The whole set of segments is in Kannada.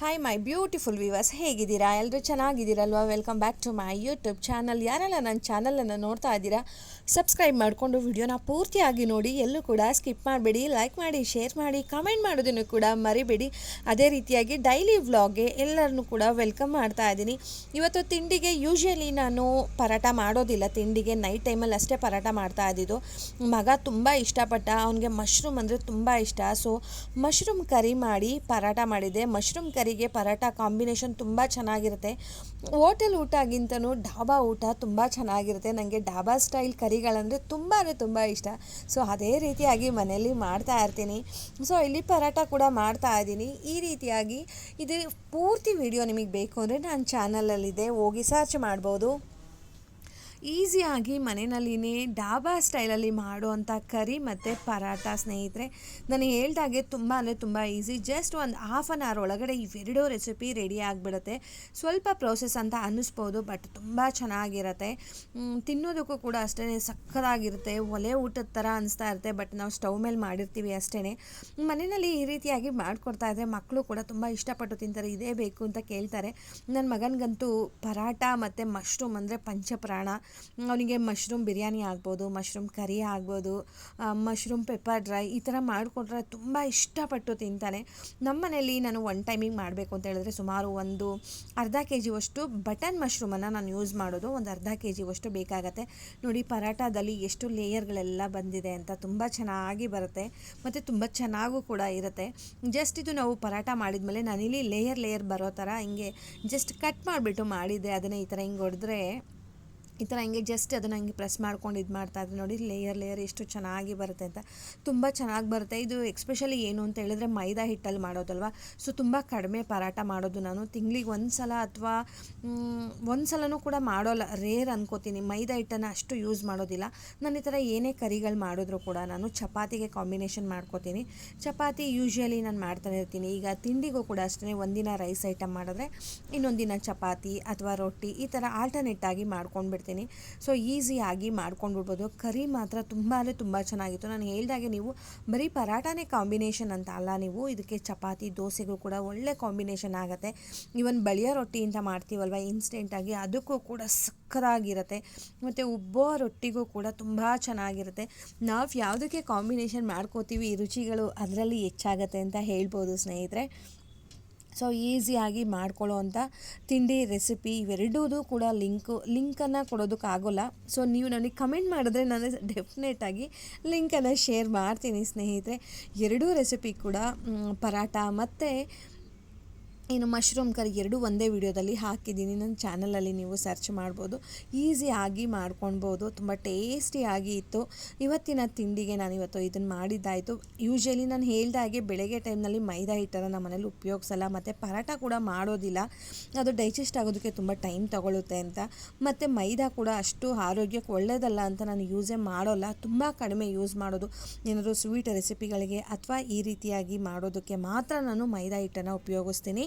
ಹಾಯ್ ಮೈ ಬ್ಯೂಟಿಫುಲ್ ವಿವರ್ಸ್ ಹೇಗಿದ್ದೀರಾ? ಎಲ್ಲರೂ ಚೆನ್ನಾಗಿದ್ದೀರಲ್ವಾ? Welcome back to my YouTube channel ಯಾರೆಲ್ಲ ನನ್ನ ಚಾನಲನ್ನು ನೋಡ್ತಾ ಇದ್ದೀರಾ ಸಬ್ಸ್ಕ್ರೈಬ್ ಮಾಡಿಕೊಂಡು ವಿಡಿಯೋನ ಪೂರ್ತಿಯಾಗಿ ನೋಡಿ. ಎಲ್ಲೂ ಕೂಡ ಸ್ಕಿಪ್ ಮಾಡಬೇಡಿ. ಲೈಕ್ ಮಾಡಿ ಶೇರ್ ಮಾಡಿ ಕಮೆಂಟ್ ಮಾಡೋದನ್ನು ಕೂಡ ಮರಿಬೇಡಿ. ಅದೇ ರೀತಿಯಾಗಿ ಡೈಲಿ ವ್ಲಾಗ್ಗೆ ಎಲ್ಲರನ್ನು ಕೂಡ ವೆಲ್ಕಮ್ ಮಾಡ್ತಾ ಇದ್ದೀನಿ. ಇವತ್ತು ತಿಂಡಿಗೆ ಯೂಶ್ವಲಿ ನಾನು ಪರಾಟ ಮಾಡೋದಿಲ್ಲ. ತಿಂಡಿಗೆ ನೈಟ್ ಟೈಮಲ್ಲಿ ಅಷ್ಟೇ ಪರಾಟ ಮಾಡ್ತಾ ಇದ್ದಿದ್ದು. ಮಗ ತುಂಬ ಇಷ್ಟಪಟ್ಟ, ಅವನಿಗೆ ಮಶ್ರೂಮ್ ಅಂದರೆ ತುಂಬ ಇಷ್ಟ. ಸೊ ಮಶ್ರೂಮ್ ಕರಿ ಮಾಡಿ ಪರಾಟ ಮಾಡಿದೆ ಮಶ್ರೂಮ್ ಕರಿಗೆ ಪರಾಟ ಕಾಂಬಿನೇಷನ್ ತುಂಬ ಚೆನ್ನಾಗಿರುತ್ತೆ. ಹೋಟೆಲ್ ಊಟಗಿಂತನೂ ಡಾಬಾ ಊಟ ತುಂಬ ಚೆನ್ನಾಗಿರುತ್ತೆ. ನನಗೆ ಡಾಬಾ ಸ್ಟೈಲ್ ಕರಿಗಳಂದರೆ ತುಂಬ ಅಂದರೆ ತುಂಬ ಇಷ್ಟ. ಸೊ, ಅದೇ ರೀತಿಯಾಗಿ ಮನೆಯಲ್ಲಿ ಮಾಡ್ತಾ ಇರ್ತೀನಿ. ಸೊ, ಇಲ್ಲಿ ಪರಾಟ ಕೂಡ ಮಾಡ್ತಾ ಇದ್ದೀನಿ. ಈ ರೀತಿಯಾಗಿ ಇದು ಪೂರ್ತಿ ವಿಡಿಯೋ ನಿಮಗೆ ಬೇಕು ಅಂದರೆ ನನ್ನ ಚಾನಲಲ್ಲಿದೆ ಹೋಗಿ ಸರ್ಚ್ ಮಾಡ್ಬೋದು. ಈಸಿಯಾಗಿ ಮನೆಯಲ್ಲಿನೇ ಡಾಬಾ ಸ್ಟೈಲಲ್ಲಿ ಮಾಡುವಂಥ ಕರಿ ಮತ್ತು ಪರಾಟ ಸ್ನೇಹಿತರೆ, ನಾನು ಹೇಳ್ದಾಗೆ ತುಂಬ ಅಂದರೆ ತುಂಬ ಈಸಿ. ಜಸ್ಟ್ ಒಂದು ಹಾಫ್ ಆನ್ ಅವರ್ ಒಳಗಡೆ ಇವೆರಡೂ ರೆಸಿಪಿ ರೆಡಿ ಆಗಿಬಿಡುತ್ತೆ. ಸ್ವಲ್ಪ ಪ್ರೋಸೆಸ್ ಅಂತ ಅನ್ನಿಸ್ಬೋದು ಬಟ್ ತುಂಬ ಚೆನ್ನಾಗಿರುತ್ತೆ. ತಿನ್ನೋದಕ್ಕೂ ಕೂಡ ಅಷ್ಟೇ ಸಕ್ಕತ್ತಾಗಿರುತ್ತೆ ಒಲೆ ಊಟದ ಥರ ಅನಿಸ್ತಾ ಇರುತ್ತೆ ಬಟ್ ನಾವು ಸ್ಟವ್ ಮೇಲೆ ಮಾಡಿರ್ತೀವಿ ಅಷ್ಟೇ ಮನೆಯಲ್ಲಿ ಈ ರೀತಿಯಾಗಿ ಮಾಡಿಕೊಡ್ತಾ ಇದ್ದರೆ ಮಕ್ಕಳು ಕೂಡ ತುಂಬ ಇಷ್ಟಪಟ್ಟು ತಿಂತಾರೆ, ಇದೇ ಬೇಕು ಅಂತ ಕೇಳ್ತಾರೆ. ನನ್ನ ಮಗನಿಗಂತೂ ಪರಾಟ ಮತ್ತು ಮಶ್ರೂಮ್ ಅಂದರೆ ಪಂಚಪ್ರಾಣ. ಅವನಿಗೆ ಮಶ್ರೂಮ್ ಬಿರಿಯಾನಿ ಆಗ್ಬೋದು ಮಶ್ರೂಮ್ ಕರಿ ಆಗ್ಬೋದು ಮಶ್ರೂಮ್ ಪೆಪ್ಪರ್ ಡ್ರೈ ಈ ಥರ ಮಾಡಿಕೊಟ್ರೆ ತುಂಬ ಇಷ್ಟಪಟ್ಟು ತಿಂತಾನೆ. ನಮ್ಮ ಮನೆಯಲ್ಲಿ ನಾನು ಒನ್ ಟೈಮಿಗೆ ಮಾಡಬೇಕು ಅಂತ ಹೇಳಿದ್ರೆ ಸುಮಾರು ಒಂದು ಅರ್ಧ ಕೆ ಜಿವಷ್ಟು ಬಟನ್ ಮಶ್ರೂಮನ್ನು ನಾನು ಯೂಸ್ ಮಾಡೋದು. ಒಂದು ಅರ್ಧ ಕೆ ಜಿವಷ್ಟು ಬೇಕಾಗತ್ತೆ. ನೋಡಿ ಪರಾಟಾದಲ್ಲಿ ಎಷ್ಟು ಲೇಯರ್ಗಳೆಲ್ಲ ಬಂದಿದೆ ಅಂತ ತುಂಬ ಚೆನ್ನಾಗಿ ಬರುತ್ತೆ. ಮತ್ತು ತುಂಬ ಚೆನ್ನಾಗೂ ಕೂಡ ಇರುತ್ತೆ. ಜಸ್ಟ್ ಇದು ನಾವು ಪರಾಟ ಮಾಡಿದ್ಮೇಲೆ ನಾನಿಲ್ಲಿ ಲೇಯರ್ ಲೇಯರ್ ಬರೋ ಥರ ಹಿಂಗೆ ಜಸ್ಟ್ ಕಟ್ ಮಾಡಿಬಿಟ್ಟು ಮಾಡಿದ್ದೆ. ಅದನ್ನೇ ಈ ಥರ ಹಿಂಗೆ ಹೊಡೆದ್ರೆ ಈ ಥರ ಹಿಂಗೆ ಜಸ್ಟ್ ಅದನ್ನು ಹಂಗೆ ಪ್ರೆಸ್ ಮಾಡ್ಕೊಂಡು ಇದು ಮಾಡ್ತಾ ಇದ್ರೆ ನೋಡಿ ಲೇಯರ್ ಲೇಯರ್ ಎಷ್ಟು ಚೆನ್ನಾಗಿ ಬರುತ್ತೆ ಅಂತ. ತುಂಬ ಚೆನ್ನಾಗಿ ಬರುತ್ತೆ. ಇದು ಎಕ್ಸ್ಪೆಷಲಿ ಏನು ಅಂತ ಹೇಳಿದ್ರೆ ಮೈದಾ ಹಿಟ್ಟಲ್ಲಿ ಮಾಡೋದಲ್ವ? ಸೊ ತುಂಬ ಕಡಿಮೆ ಪರಾಟ ಮಾಡೋದು ನಾನು. ತಿಂಗಳಿಗೆ ಒಂದು ಸಲ ಅಥವಾ ಒಂದು ಸಲನೂ ಕೂಡ ಮಾಡೋಲ್ಲ. ರೇರ್ ಅನ್ಕೋತೀನಿ. ಮೈದಾ ಹಿಟ್ಟನ್ನು ಅಷ್ಟು ಯೂಸ್ ಮಾಡೋದಿಲ್ಲ. ನಾನು ಈ ಥರ ಏನೇ ಕರಿಗಳು ಮಾಡಿದ್ರು ಕೂಡ ನಾನು ಚಪಾತಿಗೆ ಕಾಂಬಿನೇಷನ್ ಮಾಡ್ಕೋತೀನಿ. ಚಪಾತಿ ಯೂಶ್ವಲಿ ನಾನು ಮಾಡ್ತಾನೆ ಇರ್ತೀನಿ. ಈಗ ತಿಂಡಿಗೂ ಕೂಡ ಅಷ್ಟೇ ಒಂದಿನ ರೈಸ್ ಐಟಮ್ ಮಾಡಿದ್ರೆ ಇನ್ನೊಂದಿನ ದಿನ ಚಪಾತಿ ಅಥವಾ ರೊಟ್ಟಿ ಈ ಥರ ಆಲ್ಟರ್ನೇಟ್ ಆಗಿ ಸೊ ಈಸಿಯಾಗಿ ಮಾಡ್ಕೊಂಡ್ಬಿಡ್ಬೋದು. ಕರಿ ಮಾತ್ರ ತುಂಬ ಅಂದರೆ ತುಂಬ ಚೆನ್ನಾಗಿತ್ತು. ನಾನು ಹೇಳಿದಾಗೆ ನೀವು ಬರೀ ಪರಾಟಾನೇ ಕಾಂಬಿನೇಷನ್ ಅಂತ ಅಲ್ಲ, ನೀವು ಇದಕ್ಕೆ ಚಪಾತಿ, ದೋಸೆಗೂ ಕೂಡ ಒಳ್ಳೆ ಕಾಂಬಿನೇಷನ್ ಆಗುತ್ತೆ. ಇವನ್ ಬಳಿಯ ರೊಟ್ಟಿ ಅಂತ ಮಾಡ್ತೀವಲ್ವ ಇನ್ಸ್ಟೆಂಟಾಗಿ ಅದಕ್ಕೂ ಕೂಡ ಸಕ್ಕರಾಗಿರುತ್ತೆ ಮತ್ತು ಉಬ್ಬೋ ರೊಟ್ಟಿಗೂ ಕೂಡ ತುಂಬ ಚೆನ್ನಾಗಿರುತ್ತೆ. ನಾವು ಯಾವುದಕ್ಕೆ ಕಾಂಬಿನೇಷನ್ ಮಾಡ್ಕೋತೀವಿ, ರುಚಿಗಳು ಅದರಲ್ಲಿ ಹೆಚ್ಚಾಗತ್ತೆ ಅಂತ ಹೇಳ್ಬೋದು ಸ್ನೇಹಿತರೆ. ಸೊ ಈಸಿಯಾಗಿ ಮಾಡ್ಕೊಳ್ಳೋ ಅಂಥ ತಿಂಡಿ ರೆಸಿಪಿ ಇವೆರಡೂ ಕೂಡ ಲಿಂಕು ಲಿಂಕನ್ನು ಕೊಡೋದಕ್ಕಾಗೋಲ್ಲ ಸೊ ನೀವು ನನಗೆ ಕಮೆಂಟ್ ಮಾಡಿದ್ರೆ ನಾನು ಡೆಫಿನೆಟಾಗಿ ಲಿಂಕನ್ನು ಶೇರ್ ಮಾಡ್ತೀನಿ ಸ್ನೇಹಿತರೆ. ಎರಡೂ ರೆಸಿಪಿ ಕೂಡ ಪರಾಟ ಮತ್ತು ಏನು ಮಶ್ರೂಮ್ ಕರಿ ಎರಡೂ ಒಂದೇ ವಿಡಿಯೋದಲ್ಲಿ ಹಾಕಿದ್ದೀನಿ. ನನ್ನ ಚಾನಲಲ್ಲಿ ನೀವು ಸರ್ಚ್ ಮಾಡ್ಬೋದು. ಈಸಿಯಾಗಿ ಮಾಡ್ಕೊಳ್ಬೋದು ತುಂಬ ಟೇಸ್ಟಿಯಾಗಿ ಇತ್ತು. ಇವತ್ತಿನ ತಿಂಡಿಗೆ ನಾನು ಇವತ್ತು ಇದನ್ನು ಮಾಡಿದ್ದಾಯಿತು. ಯೂಶ್ವಲಿ ನಾನು ಹೇಳ್ದಾಗೆ ಬೆಳಗ್ಗೆ ಟೈಮ್ನಲ್ಲಿ ಮೈದಾ ಹಿಟ್ಟನ್ನು ನಮ್ಮ ಮನೇಲಿ ಉಪಯೋಗಿಸಲ್ಲ. ಮತ್ತು ಪರಾಟ ಕೂಡ ಮಾಡೋದಿಲ್ಲ. ಅದು ಡೈಜೆಸ್ಟ್ ಆಗೋದಕ್ಕೆ ತುಂಬ ಟೈಮ್ ತಗೊಳ್ಳುತ್ತೆ ಅಂತ. ಮತ್ತು ಮೈದಾ ಕೂಡ ಅಷ್ಟು ಆರೋಗ್ಯಕ್ಕೆ ಒಳ್ಳೆಯದಲ್ಲ ಅಂತ ನಾನು ಯೂಸೇ ಮಾಡೋಲ್ಲ. ತುಂಬ ಕಡಿಮೆ ಯೂಸ್ ಮಾಡೋದು. ಏನಾದರೂ ಸ್ವೀಟ್ ರೆಸಿಪಿಗಳಿಗೆ ಅಥವಾ ಈ ರೀತಿಯಾಗಿ ಮಾಡೋದಕ್ಕೆ ಮಾತ್ರ ನಾನು ಮೈದಾ ಹಿಟ್ಟನ್ನು ಉಪಯೋಗಿಸ್ತೀನಿ.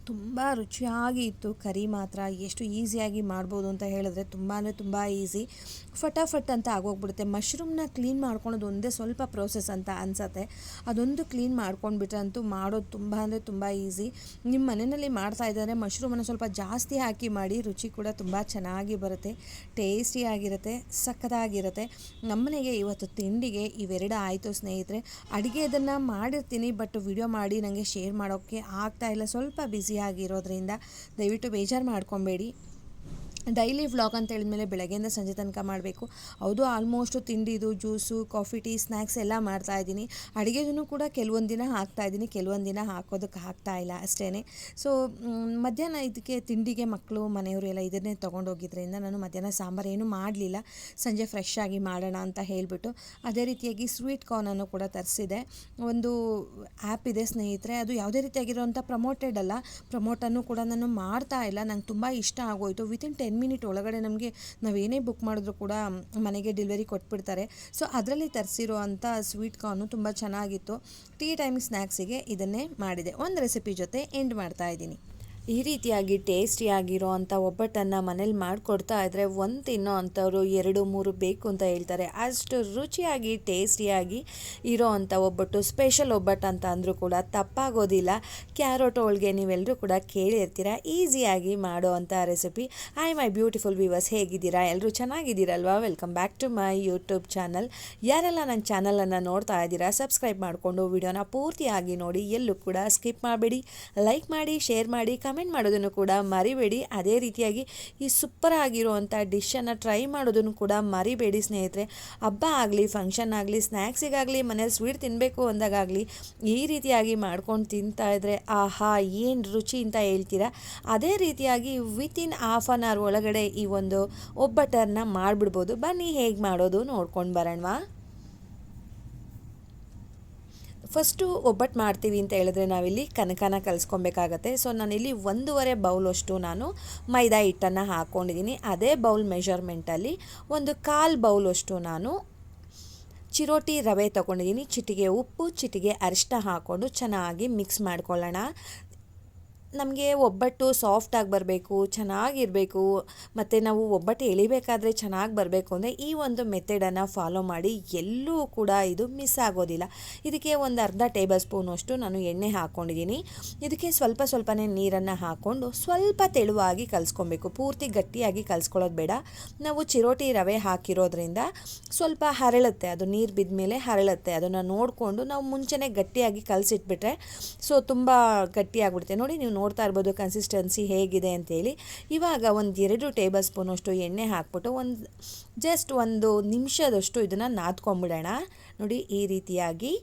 ತುಂಬ ರುಚಿಯಾಗಿ ಇತ್ತು. ಕರಿ ಮಾತ್ರ, ಎಷ್ಟು ಈಸಿಯಾಗಿ ಮಾಡ್ಬೋದು ಅಂತ ಹೇಳಿದ್ರೆ ತುಂಬ ಅಂದರೆ ತುಂಬ ಈಸಿ. ಫಟಾಫಟ್ ಅಂತ ಆಗೋಗ್ಬಿಡುತ್ತೆ. ಮಶ್ರೂಮ್ನ ಕ್ಲೀನ್ ಮಾಡ್ಕೊಳೋದು ಒಂದೇ ಸ್ವಲ್ಪ ಪ್ರೋಸೆಸ್ ಅಂತ ಅನಿಸತ್ತೆ. ಅದೊಂದು ಕ್ಲೀನ್ ಮಾಡ್ಕೊಂಡ್ಬಿಟ್ರೆ ಅಂತೂ ಮಾಡೋದು ತುಂಬ ಅಂದರೆ ತುಂಬ ಈಸಿ. ನಿಮ್ಮ ಮನೆಯಲ್ಲಿ ಮಾಡ್ತಾ ಇದ್ದಾರೆ, ಮಶ್ರೂಮನ್ನು ಸ್ವಲ್ಪ ಜಾಸ್ತಿ ಹಾಕಿ ಮಾಡಿ, ರುಚಿ ಕೂಡ ತುಂಬ ಚೆನ್ನಾಗಿ ಬರುತ್ತೆ. ಟೇಸ್ಟಿಯಾಗಿರುತ್ತೆ ಸಖತ್ತಾಗಿರುತ್ತೆ. ನಮ್ಮನೆಗೆ ಇವತ್ತು ತಿಂಡಿಗೆ ಇವೆರಡು ಆಯಿತು ಸ್ನೇಹಿತರೆ. ಅಡುಗೆ ಇದನ್ನು ಮಾಡಿರ್ತೀನಿ, ಬಟ್ ವಿಡಿಯೋ ಮಾಡಿ ನನಗೆ ಶೇರ್ ಮಾಡೋಕ್ಕೆ ಆಗ್ತಾ ಇಲ್ಲ. ಸ್ವಲ್ಪ ಬ್ಯುಸಿಯಾಗಿರೋದ್ರಿಂದ ದಯವಿಟ್ಟು ಬೇಜಾರು ಮಾಡ್ಕೊಬೇಡಿ. ಡೈಲಿ ವ್ಲಾಗ್ ಅಂತ ಹೇಳಿದ್ಮೇಲೆ ಬೆಳಗ್ಗೆಯಿಂದ ಸಂಜೆ ತನಕ ಮಾಡಬೇಕು. ಹೌದು ಆಲ್ಮೋಸ್ಟು ತಿಂಡಿದು ಜ್ಯೂಸು ಕಾಫಿ ಟೀ ಸ್ನ್ಯಾಕ್ಸ್ ಎಲ್ಲ ಮಾಡ್ತಾ ಇದ್ದೀನಿ. ಅಡುಗೆದೂ ಕೂಡ ಕೆಲವೊಂದು ದಿನ ಹಾಕ್ತಾ ಇದ್ದೀನಿ. ಕೆಲವೊಂದು ದಿನ ಹಾಕೋದಕ್ಕೆ ಹಾಕ್ತಾ ಇಲ್ಲ ಅಷ್ಟೇ ಸೊ ಮಧ್ಯಾಹ್ನ ಇದಕ್ಕೆ ತಿಂಡಿಗೆ ಮಕ್ಕಳು ಮನೆಯವರು ಎಲ್ಲ ಇದನ್ನೇ ತೊಗೊಂಡೋಗಿದ್ದರಿಂದ ನಾನು ಮಧ್ಯಾಹ್ನ ಸಾಂಬಾರು ಏನೂ ಮಾಡಲಿಲ್ಲ. ಸಂಜೆ ಫ್ರೆಶ್ ಆಗಿ ಮಾಡೋಣ ಅಂತ ಹೇಳಿಬಿಟ್ಟು ಅದೇ ರೀತಿಯಾಗಿ ಸ್ವೀಟ್ ಕಾರ್ನನ್ನು ಕೂಡ ತರಿಸಿದೆ. ಒಂದು ಆ್ಯಪ್ ಇದೆ ಸ್ನೇಹಿತರೆ, ಅದು ಯಾವುದೇ ರೀತಿಯಾಗಿರೋವಂಥ ಪ್ರಮೋಟೆಡ್ ಅಲ್ಲ. ಪ್ರಮೋಟನ್ನು ಕೂಡ ನಾನು ಮಾಡ್ತಾ ಇಲ್ಲ. ನಂಗೆ ತುಂಬ ಇಷ್ಟ ಆಗೋಯಿತು. ವಿತಿನ್ ಟೆನ್ ಮಿನಿಟ್ ಒಳಗಡೆ ನಮಗೆ ನಾವು ಏನೇ ಬುಕ್ ಮಾಡಿದ್ರು ಕೂಡ ಮನೆಗೆ ಡೆಲಿವರಿ ಕೊಟ್ಬಿಡ್ತಾರೆ. ಸೊ ಅದರಲ್ಲಿ ತರಿಸಿರೋ ಅಂಥ ಸ್ವೀಟ್ ಕಾರ್ನು ತುಂಬ ಚೆನ್ನಾಗಿತ್ತು. ಟೀ ಟೈಮ್ ಸ್ನ್ಯಾಕ್ಸಿಗೆ ಇದನ್ನೇ ಮಾಡಿದೆ. ಒಂದು ರೆಸಿಪಿ ಜೊತೆ ಎಂಡ್ ಮಾಡ್ತಾ ಇದ್ದೀನಿ. ಈ ರೀತಿಯಾಗಿ ಟೇಸ್ಟಿಯಾಗಿರೋ ಅಂಥ ಒಬ್ಬಟ್ಟನ್ನು ಮನೇಲಿ ಮಾಡಿಕೊಡ್ತಾ ಇದ್ದರೆ ಒಂದು ತಿನ್ನೋ ಅಂಥವ್ರು ಎರಡು, ಮೂರು ಬೇಕು ಅಂತ ಹೇಳ್ತಾರೆ. ಅಷ್ಟು ರುಚಿಯಾಗಿ ಟೇಸ್ಟಿಯಾಗಿ ಇರೋ ಅಂಥ ಒಬ್ಬಟ್ಟು ಸ್ಪೆಷಲ್ ಒಬ್ಬಟ್ಟು ಅಂತ ಅಂದರೂ ಕೂಡ ತಪ್ಪಾಗೋದಿಲ್ಲ. ಕ್ಯಾರೋಟ್ ಹೋಳಿಗೆ ನೀವೆಲ್ಲರೂ ಕೂಡ ಕೇಳಿರ್ತೀರ? ಈಸಿಯಾಗಿ ಮಾಡೋ ಅಂಥ recipe hi my beautiful viewers ಹೇಗಿದ್ದೀರಾ? ಎಲ್ಲರೂ ಚೆನ್ನಾಗಿದ್ದೀರಲ್ವಾ? Welcome back to my YouTube channel ಯಾರೆಲ್ಲ ನನ್ನ ಚಾನಲನ್ನು ನೋಡ್ತಾ ಇದ್ದೀರಾ ಸಬ್ಸ್ಕ್ರೈಬ್ ಮಾಡಿಕೊಂಡು ವಿಡಿಯೋನ ಪೂರ್ತಿಯಾಗಿ ನೋಡಿ. ಎಲ್ಲೂ ಕೂಡ ಸ್ಕಿಪ್ ಮಾಡಬೇಡಿ. ಲೈಕ್ ಮಾಡಿ ಶೇರ್ ಮಾಡಿ ಕಮೆಂಟ್ ಮಾಡೋದನ್ನು ಕೂಡ ಮರಿಬೇಡಿ. ಅದೇ ರೀತಿಯಾಗಿ ಈ ಸೂಪರ್ ಆಗಿರುವಂಥ ಡಿಶನ್ನು ಟ್ರೈ ಮಾಡೋದನ್ನು ಕೂಡ ಮರಿಬೇಡಿ ಸ್ನೇಹಿತರೆ. ಹಬ್ಬ ಆಗಲಿ ಫಂಕ್ಷನ್ ಆಗಲಿ ಸ್ನ್ಯಾಕ್ಸಿಗಾಗಲಿ ಮನೇಲಿ ಸ್ವೀಟ್ ತಿನ್ನಬೇಕು ಅಂದಾಗಲಿ ಈ ರೀತಿಯಾಗಿ ಮಾಡ್ಕೊಂಡು ತಿಂತಾ ಇದ್ದರೆ ಆಹಾ, ಏನು ರುಚಿ ಅಂತ ಹೇಳ್ತೀರಾ? ಅದೇ ರೀತಿಯಾಗಿ ವಿತಿನ್ ಹಾಫ್ ಆನ್ ಅವರ್ ಒಳಗಡೆ ಈ ಒಂದು ಒಬ್ಬಟ್ಟನ್ನು ಮಾಡಿಬಿಡ್ಬೋದು. ಬನ್ನಿ ಹೇಗೆ ಮಾಡೋದು ನೋಡ್ಕೊಂಡು ಬರೋಣವಾ? ಫಸ್ಟು ಒಬ್ಬಟ್ಟು ಮಾಡ್ತೀವಿ ಅಂತ ಹೇಳಿದ್ರೆ ನಾವಿಲ್ಲಿ ಕನಕನ ಕಲಿಸ್ಕೊಬೇಕಾಗತ್ತೆ. ಸೊ, ನಾನಿಲ್ಲಿ ಒಂದೂವರೆ ಬೌಲಷ್ಟು ನಾನು ಮೈದಾ ಹಿಟ್ಟನ್ನು ಹಾಕ್ಕೊಂಡಿದ್ದೀನಿ ಅದೇ ಬೌಲ್ ಮೆಷರ್ಮೆಂಟಲ್ಲಿ ಒಂದು ಕಾಲು ಬೌಲಷ್ಟು ನಾನು ಚಿರೋಟಿ ರವೆ ತೊಗೊಂಡಿದ್ದೀನಿ. ಚಿಟಿಗೆ ಉಪ್ಪು, ಚಿಟಿಗೆ ಅರಿಶಿನ ಹಾಕ್ಕೊಂಡು ಚೆನ್ನಾಗಿ ಮಿಕ್ಸ್ ಮಾಡ್ಕೊಳ್ಳೋಣ. ನಮಗೆ ಒಬ್ಬಟ್ಟು ಸಾಫ್ಟಾಗಿ ಬರಬೇಕು, ಚೆನ್ನಾಗಿರಬೇಕು, ಮತ್ತು ನಾವು ಒಬ್ಬಟ್ಟು ಎಳಿಬೇಕಾದ್ರೆ ಚೆನ್ನಾಗಿ ಬರಬೇಕು ಅಂದರೆ ಈ ಒಂದು ಮೆಥಡನ್ನು ಫಾಲೋ ಮಾಡಿ ಎಲ್ಲೂ ಕೂಡ ಇದು ಮಿಸ್ ಆಗೋದಿಲ್ಲ. ಇದಕ್ಕೆ ಒಂದು ಅರ್ಧ ಟೇಬಲ್ ಸ್ಪೂನಷ್ಟು ನಾನು ಎಣ್ಣೆ ಹಾಕ್ಕೊಂಡಿದ್ದೀನಿ ಇದಕ್ಕೆ ಸ್ವಲ್ಪ ಸ್ವಲ್ಪನೇ ನೀರನ್ನು ಹಾಕ್ಕೊಂಡು ಸ್ವಲ್ಪ ತೆಳುವಾಗಿ ಕಲಿಸ್ಕೊಬೇಕು. ಪೂರ್ತಿ ಗಟ್ಟಿಯಾಗಿ ಕಲಿಸ್ಕೊಳ್ಳೋದು ಬೇಡ. ನಾವು ಚಿರೋಟಿ ರವೆ ಹಾಕಿರೋದ್ರಿಂದ ಸ್ವಲ್ಪ ಹರಳುತ್ತೆ, ಅದು ನೀರು ಬಿದ್ದ ಮೇಲೆ ಹರಳುತ್ತೆ. ಅದನ್ನು ನೋಡಿಕೊಂಡು ನಾವು ಮುಂಚೆನೇ ಗಟ್ಟಿಯಾಗಿ ಕಲಸಿಟ್ಬಿಟ್ರೆ ಸೊ ತುಂಬ ಗಟ್ಟಿಯಾಗ್ಬಿಡುತ್ತೆ ನೋಡಿ ನೀವು ನೋಡ್ತಾ ಇರ್ಬೋದು ಕನ್ಸಿಸ್ಟೆನ್ಸಿ ಹೇಗಿದೆ ಅಂತೇಳಿ. ಇವಾಗ ಒಂದು ಎರಡು ಟೇಬಲ್ ಸ್ಪೂನಷ್ಟು ಎಣ್ಣೆ ಹಾಕ್ಬಿಟ್ಟು ಒಂದು ಜಸ್ಟ್ ಒಂದು ನಿಮಿಷದಷ್ಟು ಇದನ್ನು ನಾದ್ಕೊಂಬಿಡೋಣ ನೋಡಿ ಈ ರೀತಿಯಾಗಿ.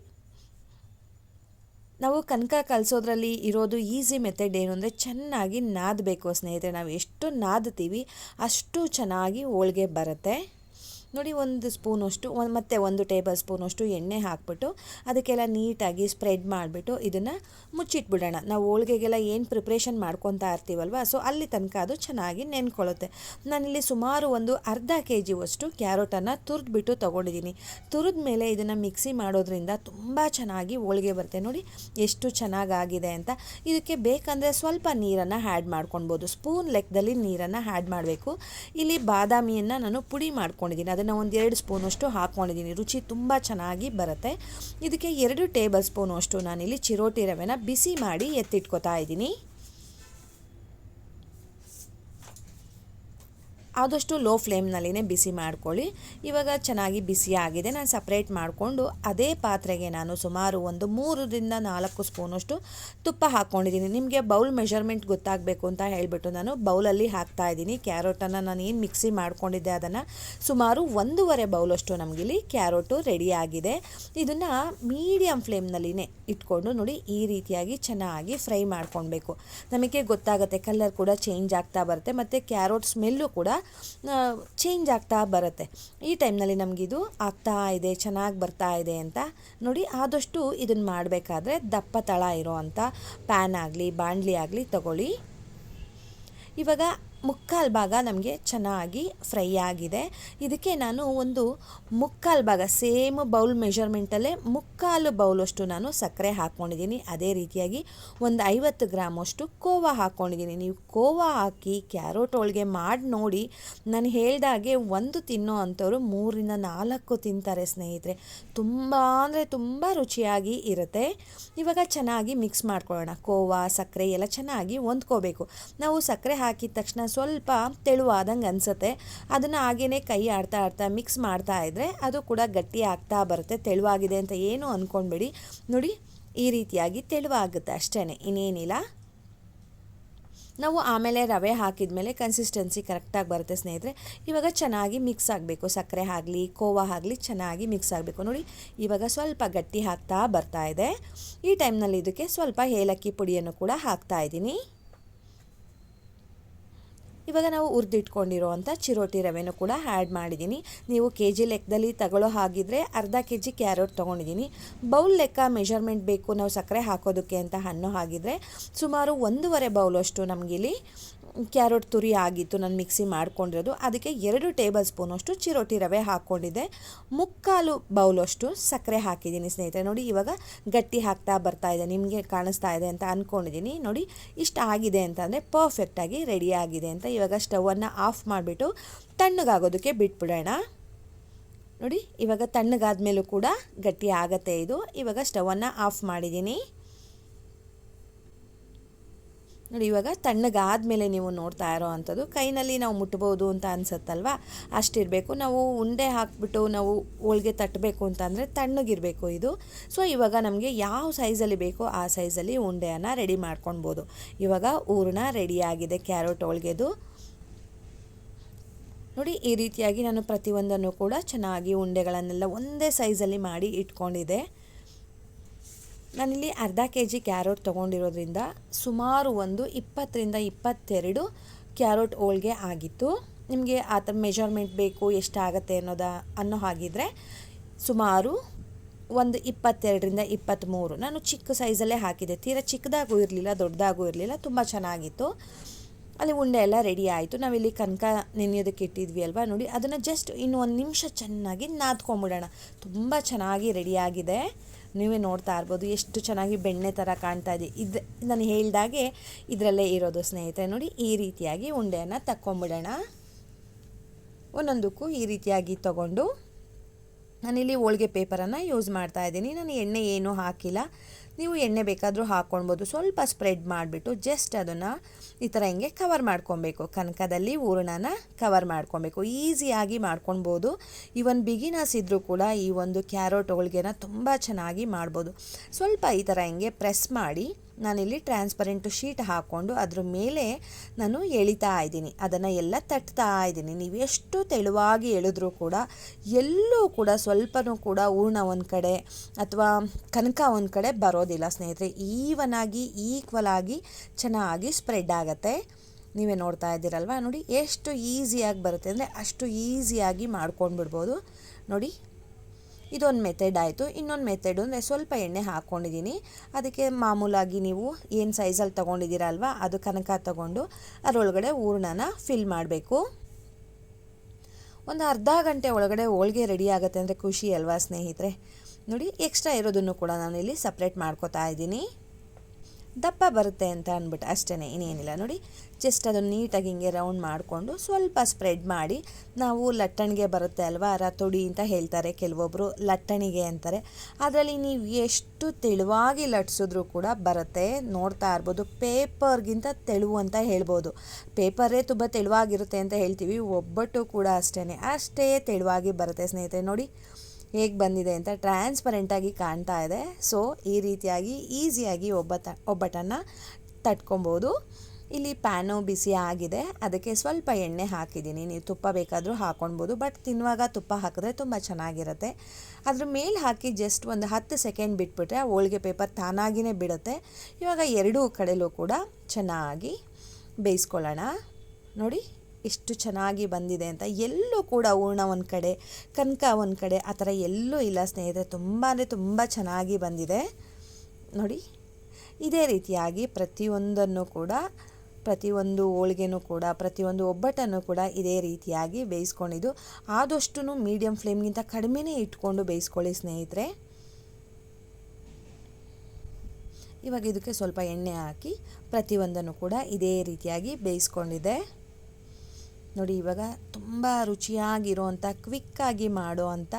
ನಾವು ಕನಕ ಕಲಿಸೋದ್ರಲ್ಲಿ ಇರೋದು ಈಸಿ ಮೆಥಡ್ ಏನು ಅಂದರೆ ಚೆನ್ನಾಗಿ ನಾದಬೇಕು ಸ್ನೇಹಿತರೆ. ನಾವು ಎಷ್ಟು ನಾದ್ತೀವಿ ಅಷ್ಟು ಚೆನ್ನಾಗಿ ಹೋಳಿಗೆ ಬರುತ್ತೆ. ನೋಡಿ ಒಂದು ಸ್ಪೂನಷ್ಟು ಒಂದು ಮತ್ತೆ ಒಂದು ಟೇಬಲ್ ಸ್ಪೂನಷ್ಟು ಎಣ್ಣೆ ಹಾಕ್ಬಿಟ್ಟು ಅದಕ್ಕೆಲ್ಲ ನೀಟಾಗಿ ಸ್ಪ್ರೆಡ್ ಮಾಡಿಬಿಟ್ಟು ಇದನ್ನು ಮುಚ್ಚಿಟ್ಬಿಡೋಣ. ನಾವು ಹೋಳಿಗೆಗೆಲ್ಲ ಏನು ಪ್ರಿಪ್ರೇಷನ್ ಮಾಡ್ಕೊತಾ ಇರ್ತೀವಲ್ವ ಸೊ ಅಲ್ಲಿ ತನಕ ಅದು ಚೆನ್ನಾಗಿ ನೆನ್ಕೊಳ್ಳುತ್ತೆ. ನಾನಿಲ್ಲಿ ಸುಮಾರು ಒಂದು ಅರ್ಧ ಕೆ ಜಿವಷ್ಟು ಕ್ಯಾರೋಟನ್ನು ತುರಿದ್ಬಿಟ್ಟು ತೊಗೊಂಡಿದ್ದೀನಿ. ತುರಿದ ಮೇಲೆ ಇದನ್ನು ಮಿಕ್ಸಿ ಮಾಡೋದ್ರಿಂದ ತುಂಬ ಚೆನ್ನಾಗಿ ಹೋಳಿಗೆ ಬರುತ್ತೆ. ನೋಡಿ ಎಷ್ಟು ಚೆನ್ನಾಗಾಗಿದೆ ಅಂತ. ಇದಕ್ಕೆ ಬೇಕಂದರೆ ಸ್ವಲ್ಪ ನೀರನ್ನು ಹ್ಯಾಡ್ ಮಾಡ್ಕೊಳ್ಬೋದು. ಸ್ಪೂನ್ ಲೆಕ್ಕದಲ್ಲಿ ನೀರನ್ನು ಹ್ಯಾಡ್ ಮಾಡಬೇಕು. ಇಲ್ಲಿ ಬಾದಾಮಿಯನ್ನು ನಾನು ಪುಡಿ ಮಾಡ್ಕೊಂಡಿದ್ದೀನಿ. ಅದನ್ನು ಒಂದು ಎರಡು ಸ್ಪೂನಷ್ಟು ಹಾಕ್ಕೊಂಡಿದ್ದೀನಿ ರುಚಿ ತುಂಬ ಚೆನ್ನಾಗಿ ಬರುತ್ತೆ. ಇದಕ್ಕೆ ಎರಡು ಟೇಬಲ್ ಸ್ಪೂನಷ್ಟು ನಾನಿಲ್ಲಿ ಚಿರೋಟಿ ರವೆನ ಬಿಸಿ ಮಾಡಿ ಎತ್ತಿಟ್ಕೊತಾ ಇದ್ದೀನಿ. ಆದಷ್ಟು ಲೋ ಫ್ಲೇಮ್ನಲ್ಲಿನೇ ಬಿಸಿ ಮಾಡ್ಕೊಳ್ಳಿ. ಇವಾಗ ಚೆನ್ನಾಗಿ ಬಿಸಿ ಆಗಿದೆ. ನಾನು ಸಪ್ರೇಟ್ ಮಾಡಿಕೊಂಡು ಅದೇ ಪಾತ್ರೆಗೆ ನಾನು ಸುಮಾರು ಒಂದು ಮೂರರಿಂದ ನಾಲ್ಕು ಸ್ಪೂನಷ್ಟು ತುಪ್ಪ ಹಾಕ್ಕೊಂಡಿದ್ದೀನಿ. ನಿಮಗೆ ಬೌಲ್ ಮೆಷರ್ಮೆಂಟ್ ಗೊತ್ತಾಗಬೇಕು ಅಂತ ಹೇಳಿಬಿಟ್ಟು ನಾನು ಬೌಲಲ್ಲಿ ಹಾಕ್ತಾ ಇದ್ದೀನಿ. ಕ್ಯಾರೋಟನ್ನು ನಾನು ಏನು ಮಿಕ್ಸಿ ಮಾಡ್ಕೊಂಡಿದ್ದೆ ಅದನ್ನು ಸುಮಾರು ಒಂದೂವರೆ ಬೌಲಷ್ಟು ನಮಗಿಲ್ಲಿ ಕ್ಯಾರೋಟು ರೆಡಿಯಾಗಿದೆ ಇದನ್ನು ಮೀಡಿಯಮ್ ಫ್ಲೇಮ್ನಲ್ಲಿನೇ ಇಟ್ಕೊಂಡು ನೋಡಿ ಈ ರೀತಿಯಾಗಿ ಚೆನ್ನಾಗಿ ಫ್ರೈ ಮಾಡ್ಕೊಳ್ಬೇಕು. ನಮಗೆ ಗೊತ್ತಾಗುತ್ತೆ ಕಲರ್ ಕೂಡ ಚೇಂಜ್ ಆಗ್ತಾ ಬರುತ್ತೆ, ಮತ್ತು ಕ್ಯಾರೋಟ್ ಸ್ಮೆಲ್ಲು ಕೂಡ ಚೇಂಜ್ ಆಗ್ತಾ ಬರುತ್ತೆ. ಈ ಟೈಮ್ನಲ್ಲಿ ನಮಗಿದು ಆಗ್ತಾ ಇದೆ, ಚೆನ್ನಾಗಿ ಬರ್ತಾ ಇದೆ ಅಂತ ನೋಡಿ ಆದಷ್ಟು ಇದನ್ನು ಮಾಡಬೇಕಾದ್ರೆ ದಪ್ಪ ತಳ ಇರೋ ಅಂಥ ಪ್ಯಾನ್ ಆಗಲಿ, ಬಾಣಲಿ ಆಗಲಿ ತಗೊಳ್ಳಿ. ಇವಾಗ ಮುಕ್ಕಾಲು ಭಾಗ ನಮಗೆ ಚೆನ್ನಾಗಿ ಫ್ರೈ ಆಗಿದೆ. ಇದಕ್ಕೆ ನಾನು ಒಂದು ಮುಕ್ಕಾಲು ಭಾಗ, ಸೇಮ್ ಬೌಲ್ ಮೆಷರ್ಮೆಂಟಲ್ಲೇ ಮುಕ್ಕಾಲು ಬೌಲಷ್ಟು ನಾನು ಸಕ್ಕರೆ ಹಾಕ್ಕೊಂಡಿದ್ದೀನಿ ಅದೇ ರೀತಿಯಾಗಿ ಒಂದು ಐವತ್ತು ಗ್ರಾಮಷ್ಟು ಕೋವಾ ಹಾಕ್ಕೊಂಡಿದ್ದೀನಿ ನೀವು ಕೋವಾ ಹಾಕಿ ಕ್ಯಾರೋಟ್ ಹೋಳಿಗೆ ಮಾಡಿ ನೋಡಿ. ನಾನು ಹೇಳಿದಾಗೆ ಒಂದು ತಿನ್ನೋ ಅಂಥವ್ರು ಮೂರಿಂದ ನಾಲ್ಕು ತಿಂತಾರೆ ಸ್ನೇಹಿತರೆ. ತುಂಬ ಅಂದರೆ ತುಂಬ ರುಚಿಯಾಗಿ ಇರುತ್ತೆ. ಇವಾಗ ಚೆನ್ನಾಗಿ ಮಿಕ್ಸ್ ಮಾಡ್ಕೊಳ್ಳೋಣ. ಕೋವಾ, ಸಕ್ಕರೆ ಎಲ್ಲ ಚೆನ್ನಾಗಿ ಹೊಂದ್ಕೋಬೇಕು. ನಾವು ಸಕ್ಕರೆ ಹಾಕಿದ ತಕ್ಷಣ ಸ್ವಲ್ಪ ತೆಳುವಾದಂಗೆ ಅನಿಸುತ್ತೆ. ಅದನ್ನು ಹಾಗೇ ಕೈ ಆಡ್ತಾ ಆಡ್ತಾ ಮಿಕ್ಸ್ ಮಾಡ್ತಾ ಇದ್ದರೆ ಅದು ಕೂಡ ಗಟ್ಟಿ ಆಗ್ತಾ ಬರುತ್ತೆ, ತೆಳುವಾಗಿದೆ ಅಂತ ಏನು ಅಂದ್ಕೊಂಡ್ಬಿಡಿ ನೋಡಿ, ಈ ರೀತಿಯಾಗಿ ತೆಳುವಾಗುತ್ತೆ ಅಷ್ಟೇ ಇನ್ನೇನಿಲ್ಲ. ನಾವು ಆಮೇಲೆ ರವೆ ಹಾಕಿದ ಮೇಲೆ ಕನ್ಸಿಸ್ಟೆನ್ಸಿ ಕರೆಕ್ಟಾಗಿ ಬರುತ್ತೆ ಸ್ನೇಹಿತರೆ. ಇವಾಗ ಚೆನ್ನಾಗಿ ಮಿಕ್ಸ್ ಆಗಬೇಕು, ಸಕ್ಕರೆ ಆಗಲಿ, ಕೋವಾ ಆಗಲಿ ಚೆನ್ನಾಗಿ ಮಿಕ್ಸ್ ಆಗಬೇಕು. ನೋಡಿ, ಇವಾಗ ಸ್ವಲ್ಪ ಗಟ್ಟಿ ಹಾಕ್ತಾ ಬರ್ತಾ ಇದೆ. ಈ ಟೈಮ್ನಲ್ಲಿ ಇದಕ್ಕೆ ಸ್ವಲ್ಪ ಏಲಕ್ಕಿ ಪುಡಿಯನ್ನು ಕೂಡ ಹಾಕ್ತಾ ಇದ್ದೀನಿ. ಇವಾಗ ನಾವು ಉರ್ದಿಟ್ಕೊಂಡಿರೋವಂಥ ಚಿರೋಟಿ ರವೆನೂ ಕೂಡ ಆ್ಯಡ್ ಮಾಡಿದ್ದೀನಿ. ನೀವು ಕೆ ಜಿ ಲೆಕ್ಕದಲ್ಲಿ ತಗೊಳ್ಳೋ ಹಾಗಿದ್ರೆ ಅರ್ಧ ಕೆ ಜಿ ಕ್ಯಾರೆಟ್ ತೊಗೊಂಡಿದ್ದೀನಿ. ಬೌಲ್ ಲೆಕ್ಕ ಮೆಷರ್ಮೆಂಟ್ ಬೇಕು ನಾವು ಸಕ್ಕರೆ ಹಾಕೋದಕ್ಕೆ ಅಂತ ಹಣ್ಣು ಹಾಗಿದ್ರೆ ಸುಮಾರು ಒಂದೂವರೆ ಬೌಲಷ್ಟು ನಮಗಿಲ್ಲಿ ಕ್ಯಾರೆಟ್ ತುರಿ ಆಗಿತ್ತು, ನಾನು ಮಿಕ್ಸಿ ಮಾಡ್ಕೊಂಡಿರೋದು. ಅದಕ್ಕೆ ಎರಡು ಟೇಬಲ್ ಸ್ಪೂನಷ್ಟು ಚಿರೋಟಿ ರವೆ ಹಾಕ್ಕೊಂಡಿದ್ದೆ. ಮುಕ್ಕಾಲು ಬೌಲಷ್ಟು ಸಕ್ಕರೆ ಹಾಕಿದ್ದೀನಿ ಸ್ನೇಹಿತರೆ. ನೋಡಿ, ಇವಾಗ ಗಟ್ಟಿ ಹಾಕ್ತಾ ಬರ್ತಾ ಇದೆ, ನಿಮಗೆ ಕಾಣಿಸ್ತಾ ಇದೆ ಅಂತ ಅಂದ್ಕೊಂಡಿದ್ದೀನಿ ನೋಡಿ, ಇಷ್ಟ ಆಗಿದೆ ಅಂತಂದರೆ ಪರ್ಫೆಕ್ಟಾಗಿ ರೆಡಿ ಆಗಿದೆ ಅಂತ ಇವಾಗ ಸ್ಟವನ್ನು ಆಫ್ ಮಾಡಿಬಿಟ್ಟು ತಣ್ಣಗಾಗೋದಕ್ಕೆ ಬಿಟ್ಬಿಡೋಣ. ನೋಡಿ, ಇವಾಗ ತಣ್ಣಗಾದ ಮೇಲೂ ಕೂಡ ಗಟ್ಟಿ ಆಗತ್ತೆ ಇದು. ಇವಾಗ ಸ್ಟವನ್ನು ಆಫ್ ಮಾಡಿದ್ದೀನಿ. ನೋಡಿ, ಇವಾಗ ತಣ್ಣಗಾದ್ಮೇಲೆ ನೀವು ನೋಡ್ತಾ ಇರೋ ಅಂಥದ್ದು, ಕೈನಲ್ಲಿ ನಾವು ಮುಟ್ಬೋದು ಅಂತ ಅನ್ಸುತ್ತಲ್ವ? ಅಷ್ಟಿರಬೇಕು. ನಾವು ಉಂಡೆ ಹಾಕ್ಬಿಟ್ಟು ನಾವು ಹೋಳಿಗೆ ತಟ್ಟಬೇಕು ಅಂತಂದರೆ ತಣ್ಣಗಿರಬೇಕು ಇದು. ಸೊ ಇವಾಗ ನಮಗೆ ಯಾವ ಸೈಜಲ್ಲಿ ಬೇಕೋ ಆ ಸೈಜಲ್ಲಿ ಉಂಡೆಯನ್ನು ರೆಡಿ ಮಾಡ್ಕೊಳ್ಬೋದು ಇವಾಗ ಹೂರ್ಣ ರೆಡಿಯಾಗಿದೆ ಕ್ಯಾರೆಟ್ ಹೋಳಿಗೆದು. ನೋಡಿ, ಈ ರೀತಿಯಾಗಿ ನಾನು ಪ್ರತಿಯೊಂದನ್ನು ಕೂಡ ಚೆನ್ನಾಗಿ ಉಂಡೆಗಳನ್ನೆಲ್ಲ ಒಂದೇ ಸೈಜಲ್ಲಿ ಮಾಡಿ ಇಟ್ಕೊಂಡಿದ್ದೆ. ನಾನಿಲ್ಲಿ ಅರ್ಧ ಕೆ ಜಿ ಕ್ಯಾರೋಟ್ ತೊಗೊಂಡಿರೋದ್ರಿಂದ ಸುಮಾರು ಒಂದು ಇಪ್ಪತ್ತರಿಂದ ಇಪ್ಪತ್ತೆರಡು ಕ್ಯಾರೋಟ್ ಹೋಳ್ಗೆ ಆಗಿತ್ತು. ನಿಮಗೆ ಆ ಥರ ಮೆಜರ್ಮೆಂಟ್ ಬೇಕು, ಎಷ್ಟಾಗತ್ತೆ ಅನ್ನೋದ ಅನ್ನೋ ಹಾಗಿದ್ರೆ ಸುಮಾರು ಒಂದು ಇಪ್ಪತ್ತೆರಡರಿಂದ ಇಪ್ಪತ್ತ್ಮೂರು. ನಾನು ಚಿಕ್ಕ ಸೈಜಲ್ಲೇ ಹಾಕಿದೆ ತೀರಾ ಚಿಕ್ಕದಾಗೂ ಇರಲಿಲ್ಲ, ದೊಡ್ಡದಾಗೂ ಇರಲಿಲ್ಲ, ತುಂಬ ಚೆನ್ನಾಗಿತ್ತು. ಅಲ್ಲಿ ಉಂಡೆ ಎಲ್ಲ ರೆಡಿ ಆಯಿತು. ನಾವಿಲ್ಲಿ ಕನಕ ನೆನೆಯೋದಕ್ಕೆ ಇಟ್ಟಿದ್ವಿ ಅಲ್ವಾ ನೋಡಿ. ಅದನ್ನು ಜಸ್ಟ್ ಇನ್ನು ಒಂದು ನಿಮಿಷ ಚೆನ್ನಾಗಿ ನಾದ್ಕೊಂಬಿಡೋಣ. ತುಂಬ ಚೆನ್ನಾಗಿ ರೆಡಿಯಾಗಿದೆ ನೀವೇ ನೋಡ್ತಾ ಇರ್ಬೋದು, ಎಷ್ಟು ಚೆನ್ನಾಗಿ ಬೆಣ್ಣೆ ಥರ ಕಾಣ್ತಾ ಇದೆ. ಇದು ನಾನು ಹೇಳಿದಾಗೆ ಇದರಲ್ಲೇ ಇರೋದು ಸ್ನೇಹಿತರೆ ನೋಡಿ, ಈ ರೀತಿಯಾಗಿ ಉಂಡೆಯನ್ನು ತಕ್ಕೊಂಬಿಡೋಣ. ಒಂದೊಂದಕ್ಕೂ ಈ ರೀತಿಯಾಗಿ ತಗೊಂಡು ನಾನಿಲ್ಲಿ ಹೋಳಿಗೆ ಪೇಪರನ್ನು ಯೂಸ್ ಮಾಡ್ತಾ ಇದ್ದೀನಿ. ನಾನು ಎಣ್ಣೆ ಏನೂ ಹಾಕಿಲ್ಲ. ನೀವು ಎಣ್ಣೆ ಬೇಕಾದರೂ ಹಾಕ್ಕೊಳ್ಬೋದು ಸ್ವಲ್ಪ ಸ್ಪ್ರೆಡ್ ಮಾಡಿಬಿಟ್ಟು ಜಸ್ಟ್ ಅದನ್ನು ಈ ಥರ ಹಿಂಗೆ ಕವರ್ ಮಾಡ್ಕೊಬೇಕು. ಕನಕದಲ್ಲಿ ಹೂರಣನ ಕವರ್ ಮಾಡ್ಕೊಬೇಕು. ಈಸಿಯಾಗಿ ಮಾಡ್ಕೊಳ್ಬೋದು. ಇವನ್ ಬಿಗಿನರ್ಸ್ ಇದ್ದರೂ ಕೂಡ ಈ ಒಂದು ಕ್ಯಾರೋಟ್ ಹೋಳಿಗೆನ ತುಂಬ ಚೆನ್ನಾಗಿ ಮಾಡ್ಬೋದು. ಸ್ವಲ್ಪ ಈ ಥರ ಹಿಂಗೆ ಪ್ರೆಸ್ ಮಾಡಿ ನಾನಿಲ್ಲಿ ಟ್ರಾನ್ಸ್ಪರೆಂಟು ಶೀಟ್ ಹಾಕ್ಕೊಂಡು ಅದ್ರ ಮೇಲೆ ನಾನು ಎಳಿತಾ ಇದ್ದೀನಿ. ಅದನ್ನು ಎಲ್ಲ ತಟ್ತಾ ಇದ್ದೀನಿ. ನೀವು ಎಷ್ಟು ತೆಳುವಾಗಿ ಎಳೆದ್ರೂ ಕೂಡ ಎಲ್ಲೂ ಕೂಡ ಸ್ವಲ್ಪನೂ ಕೂಡ ಹೂರ್ಣ ಒಂದು ಕಡೆ ಅಥವಾ ಕನಕ ಒಂದು ಕಡೆ ಬರೋದಿಲ್ಲ ಸ್ನೇಹಿತರೆ. ಈವನಾಗಿ ಈಕ್ವಲ್ ಆಗಿ ಚೆನ್ನಾಗಿ ಸ್ಪ್ರೆಡ್ ಆಗುತ್ತೆ. ನೀವೇ ನೋಡ್ತಾ ಇದ್ದೀರಲ್ವ? ನೋಡಿ, ಎಷ್ಟು ಈಸಿಯಾಗಿ ಬರುತ್ತೆ ಅಂದರೆ ಅಷ್ಟು ಈಸಿಯಾಗಿ ಮಾಡ್ಕೊಂಡು ಬಿಡ್ಬೋದು ನೋಡಿ ಇದೊಂದು ಮೆಥಡ್ ಆಯಿತು. ಇನ್ನೊಂದು ಮೆಥಡು ಅಂದರೆ ಸ್ವಲ್ಪ ಎಣ್ಣೆ ಹಾಕ್ಕೊಂಡಿದ್ದೀನಿ ಅದಕ್ಕೆ ಮಾಮೂಲಾಗಿ ನೀವು ಏನು ಸೈಜಲ್ಲಿ ತೊಗೊಂಡಿದ್ದೀರಲ್ವ ಅದು ಕನಕ ತಗೊಂಡು ಅದರೊಳಗಡೆ ಹೂರ್ಣನ ಫಿಲ್ ಮಾಡಬೇಕು. ಒಂದು ಅರ್ಧ ಗಂಟೆ ಒಳಗಡೆ ಹೋಳ್ಗೆ ರೆಡಿ ಆಗುತ್ತೆ ಅಂದರೆ ಖುಷಿ ಅಲ್ವಾ ಸ್ನೇಹಿತರೆ? ನೋಡಿ ಎಕ್ಸ್ಟ್ರಾ ಇರೋದನ್ನು ಕೂಡ ನಾನು ಇಲ್ಲಿ ಸಪ್ರೇಟ್ ಮಾಡ್ಕೋತಾ ಇದ್ದೀನಿ. ದಪ್ಪ ಬರುತ್ತೆ ಅಂತ ಅಂದ್ಬಿಟ್ಟು ಅಷ್ಟೇ ಇನ್ನೇನಿಲ್ಲ. ನೋಡಿ ಜಸ್ಟ್ ಅದನ್ನು ನೀಟಾಗಿ ಹಿಂಗೆ ರೌಂಡ್ ಮಾಡಿಕೊಂಡು ಸ್ವಲ್ಪ ಸ್ಪ್ರೆಡ್ ಮಾಡಿ, ನಾವು ಲಟ್ಟಣಿಗೆ ಬರುತ್ತೆ ಅಲ್ವಾ ರತೊಡಿ ಅಂತ ಹೇಳ್ತಾರೆ ಕೆಲವೊಬ್ಬರು ಲಟ್ಟಣಿಗೆ ಅಂತಾರೆ. ಅದರಲ್ಲಿ ನೀವು ಎಷ್ಟು ತೆಳುವಾಗಿ ಲಟ್ಸಿದ್ರೂ ಕೂಡ ಬರುತ್ತೆ. ನೋಡ್ತಾ ಇರ್ಬೋದು, ಪೇಪರ್ಗಿಂತ ತೆಳುವು ಅಂತ ಹೇಳ್ಬೋದು. ಪೇಪರೇ ತುಂಬ ತೆಳುವಾಗಿರುತ್ತೆ ಅಂತ ಹೇಳ್ತೀವಿ, ಒಬ್ಬಟ್ಟು ಕೂಡ ಅಷ್ಟೇ ಅಷ್ಟೇ ತೆಳುವಾಗಿ ಬರುತ್ತೆ ಸ್ನೇಹಿತರೆ. ನೋಡಿ ಹೇಗೆ ಬಂದಿದೆ ಅಂತ ಟ್ರಾನ್ಸ್ಪರೆಂಟಾಗಿ ಕಾಣ್ತಾ ಇದೆ. ಸೊ ಈ ರೀತಿಯಾಗಿ ಈಸಿಯಾಗಿ ಒಬ್ಬಟ ಒಬ್ಬಟನ್ನು ತಟ್ಕೊಬೋದು. ಇಲ್ಲಿ ಪ್ಯಾನು ಬಿಸಿ ಆಗಿದೆ. ಅದಕ್ಕೆ ಸ್ವಲ್ಪ ಎಣ್ಣೆ ಹಾಕಿದ್ದೀನಿ. ನೀವು ತುಪ್ಪ ಬೇಕಾದರೂ ಹಾಕ್ಕೊಳ್ಬೋದು ಬಟ್ ತಿನ್ನುವಾಗ ತುಪ್ಪ ಹಾಕಿದ್ರೆ ತುಂಬ ಚೆನ್ನಾಗಿರುತ್ತೆ. ಅದ್ರ ಮೇಲೆ ಹಾಕಿ ಜಸ್ಟ್ ಒಂದು ಹತ್ತು ಸೆಕೆಂಡ್ ಬಿಟ್ಬಿಟ್ರೆ ಹೋಳಿಗೆ ಪೇಪರ್ ತಾನಾಗಿಯೇ ಬಿಡುತ್ತೆ. ಇವಾಗ ಎರಡೂ ಕಡೆಯಲ್ಲೂ ಕೂಡ ಚೆನ್ನಾಗಿ ಬೇಯಿಸ್ಕೊಳ್ಳೋಣ. ನೋಡಿ. ಎಷ್ಟು ಚೆನ್ನಾಗಿ ಬಂದಿದೆ ಅಂತ ಎಲ್ಲೂ ಕೂಡ ಹೂರ್ಣ ಒಂದು ಕಡೆ, ಕನಕ ಒಂದು ಕಡೆ, ಆ ಥರ ಎಲ್ಲೂ ಇಲ್ಲ ಸ್ನೇಹಿತರೆ. ತುಂಬ ಅಂದರೆ ತುಂಬ ಚೆನ್ನಾಗಿ ಬಂದಿದೆ. ನೋಡಿ, ಇದೇ ರೀತಿಯಾಗಿ ಪ್ರತಿಯೊಂದನ್ನು ಕೂಡ, ಪ್ರತಿಯೊಂದು ಹೋಳಿಗೆನೂ ಕೂಡ, ಪ್ರತಿಯೊಂದು ಒಬ್ಬಟ್ಟನ್ನು ಕೂಡ ಇದೇ ರೀತಿಯಾಗಿ ಬೇಯಿಸ್ಕೊಂಡಿದ್ದು. ಆದಷ್ಟು ಮೀಡಿಯಮ್ ಫ್ಲೇಮ್ಗಿಂತ ಕಡಿಮೆನೇ ಇಟ್ಕೊಂಡು ಬೇಯಿಸ್ಕೊಳ್ಳಿ ಸ್ನೇಹಿತರೆ. ಇವಾಗ ಇದಕ್ಕೆ ಸ್ವಲ್ಪ ಎಣ್ಣೆ ಹಾಕಿ ಪ್ರತಿಯೊಂದನ್ನು ಕೂಡ ಇದೇ ರೀತಿಯಾಗಿ ಬೇಯಿಸ್ಕೊಂಡಿದೆ ನೋಡಿ, ಇವಾಗ ತುಂಬ ರುಚಿಯಾಗಿರೋವಂಥ ಕ್ವಿಕ್ಕಾಗಿ ಮಾಡೋ ಅಂಥ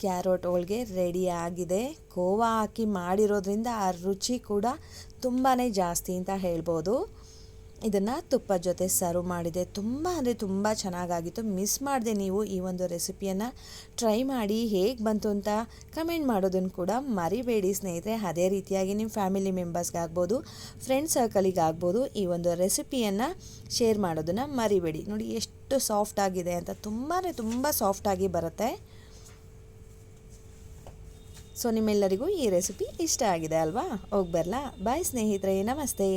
ಕ್ಯಾರೋಟ್ ಹೋಳ್ಗೆ ಆಗಿದೆ. ಕೋವಾ ಹಾಕಿ ಮಾಡಿರೋದ್ರಿಂದ ಆ ರುಚಿ ಕೂಡ ತುಂಬಾ ಜಾಸ್ತಿ ಅಂತ ಹೇಳ್ಬೋದು. ಇದನ್ನು ತುಪ್ಪ ಜೊತೆ ಸರ್ವ್ ಮಾಡಿದೆ. ತುಂಬ ಅಂದರೆ ತುಂಬ ಚೆನ್ನಾಗಾಗಿತ್ತು. ಮಿಸ್ ಮಾಡಿದೆ ನೀವು ಈ ಒಂದು ರೆಸಿಪಿಯನ್ನು. ಟ್ರೈ ಮಾಡಿ ಹೇಗೆ ಬಂತು ಅಂತ ಕಮೆಂಟ್ ಮಾಡೋದನ್ನು ಕೂಡ ಮರಿಬೇಡಿ ಸ್ನೇಹಿತರೆ. ಅದೇ ರೀತಿಯಾಗಿ ನಿಮ್ಮ ಫ್ಯಾಮಿಲಿ ಮೆಂಬರ್ಸ್ಗಾಗ್ಬೋದು ಫ್ರೆಂಡ್ ಸರ್ಕಲಿಗಾಗ್ಬೋದು ಈ ಒಂದು ರೆಸಿಪಿಯನ್ನು ಶೇರ್ ಮಾಡೋದನ್ನು ಮರಿಬೇಡಿ. ನೋಡಿ ಎಷ್ಟು ಸಾಫ್ಟ್ ಆಗಿದೆ ಅಂತ. ತುಂಬಾ ತುಂಬ ಸಾಫ್ಟಾಗಿ ಬರುತ್ತೆ. ಸೊ ನಿಮ್ಮೆಲ್ಲರಿಗೂ ಈ ರೆಸಿಪಿ ಇಷ್ಟ ಆಗಿದೆ ಅಲ್ವಾ? ಹೋಗ್ಬರ್ಲಾ ಬರಲಾ. ಬಾಯ್ ಸ್ನೇಹಿತರೆ. ನಮಸ್ತೆ.